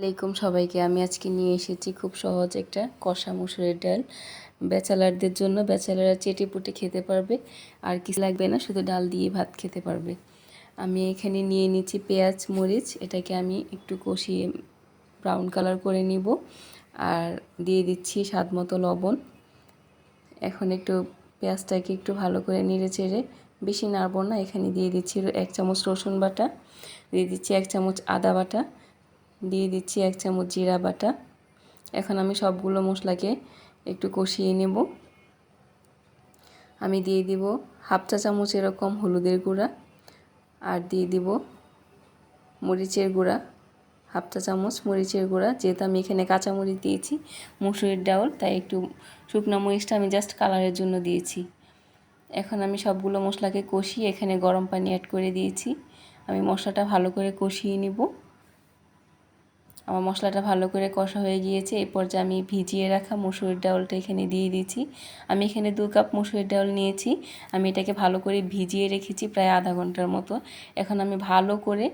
আলাইকুম সবাইকে। আমি আজকে নিয়ে এসেছি খুব সহজ একটা কষা মুসুরের ডাল। ব্যাচেলারদের জন্য ব্যাচেলাররা চেটে পুটে খেতে পারবে, আর কিছু লাগবে না, শুধু ডাল দিয়ে ভাত খেতে পারবে। আমি এখানে নিয়ে নিচ্ছি পেঁয়াজ, মরিচ, এটাকে আমি একটু কষিয়ে ব্রাউন কালার করে নিব। আর দিয়ে দিচ্ছি স্বাদ মতো লবণ। এখন একটু পেঁয়াজটাকে একটু ভালো করে নেড়ে চেড়ে, বেশি নাড়ব না। এখানে দিয়ে দিচ্ছি এক চামচ রসুন বাটা, দিয়ে দিচ্ছি এক চামচ আদা বাটা দিয়ে দিচ্ছি এক চামচ জিরা বাটা। এখন আমি সবগুলো মশলাকে একটু কষিয়ে নেব। আমি দিয়ে দিব হাফ চা চামচ এরকম হলুদের গুঁড়া আর দিয়ে দিব মরিচের গুঁড়া। হাফ চা চামচ মরিচের গুঁড়া, যেহেতু আমি এখানে কাঁচামরিচ দিয়েছি, মুসুরির ডাউল তাই একটু শুকনো মরিচটা আমি জাস্ট কালারের জন্য দিয়েছি। এখন আমি সবগুলো মশলাকে কষিয়ে এখানে গরম পানি অ্যাড করে দিয়েছি। আমি মশলাটা ভালো করে কষিয়ে নিব। আমার মশলাটা ভালো করে কষা হয়ে গিয়েছে। এই পর্যায়ে আমি ভিজিয়ে রাখা মুসুরির ডাউলটা এখানে দিয়ে দিয়েছি। আমি এখানে দু কাপ মুসুরির ডাউল নিয়েছি। আমি এটাকে ভালো করে ভিজিয়ে রেখেছি প্রায় আধা ঘণ্টার মতো। এখন আমি ভালো করে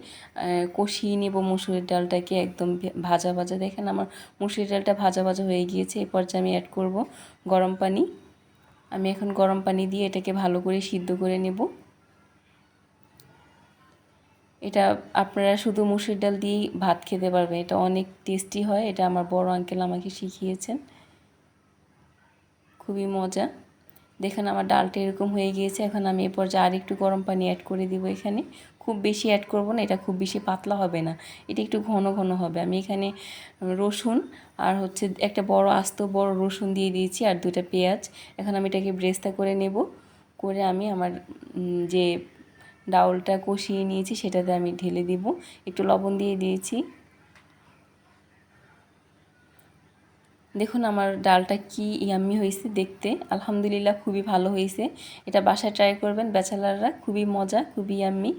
কষিয়ে নেব মুসুরির ডালটাকে একদম ভাজা ভাজা। দেখেন আমার মুসুরির ডালটা ভাজা ভাজা হয়ে গিয়েছে। এই পর্যায়ে আমি অ্যাড করব গরম পানি। আমি এখন গরম পানি দিয়ে এটাকে ভালো করে সিদ্ধ করে নেব। এটা আপনারা শুধু মুসুর ডাল দিয়েই ভাত খেতে পারবেন। এটা অনেক টেস্টি হয়। এটা আমার বড় আঙ্কেল আমাকে শিখিয়েছেন। খুবই মজা। দেখেন আমার ডালটা এরকম হয়ে গিয়েছে। এখন আমি এ পর্যায়ে আর একটু গরম পানি অ্যাড করে দিব এখানে। খুব বেশি অ্যাড করব না, এটা খুব বেশি পাতলা হবে না। এটা একটু ঘন ঘন হবে। আমি এখানে রসুন আর হচ্ছে একটা বড় আস্ত বড় রসুন দিয়ে দিয়েছি আর দুটা পেঁয়াজ। এখন আমি এটাকে ব্রেস্তা করে নেব। করে আমি আমার যে ডাউলটা কষিয়ে নিয়েছি, সেটাতে আমি ঢেলে দিব। একটু লবণ দিয়ে দিয়েছি। দেখুন আমার ডালটা কি ইয়াম্মি হয়েছে দেখতে। আলহামদুলিল্লাহ খুবই ভালো হয়েছে। এটা বাসায় ট্রাই করবেন, ব্যাচেলাররা খুবই মজা, খুবই ইয়াম্মি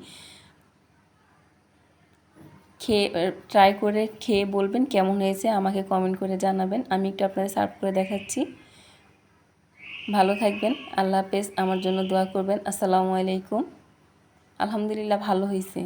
খেয়ে ট্রাই করে খেয়ে বলবেন কেমন হয়েছে, আমাকে কমেন্ট করে জানাবেন। আমি একটু আপনাদের সার্ভ করে দেখাচ্ছি। ভালো থাকবেন, আল্লাহ হাফেজ, আমার জন্য দোয়া করবেন। আসসালামু আলাইকুম। আলহামদুলিল্লাহ ভালো হয়েছে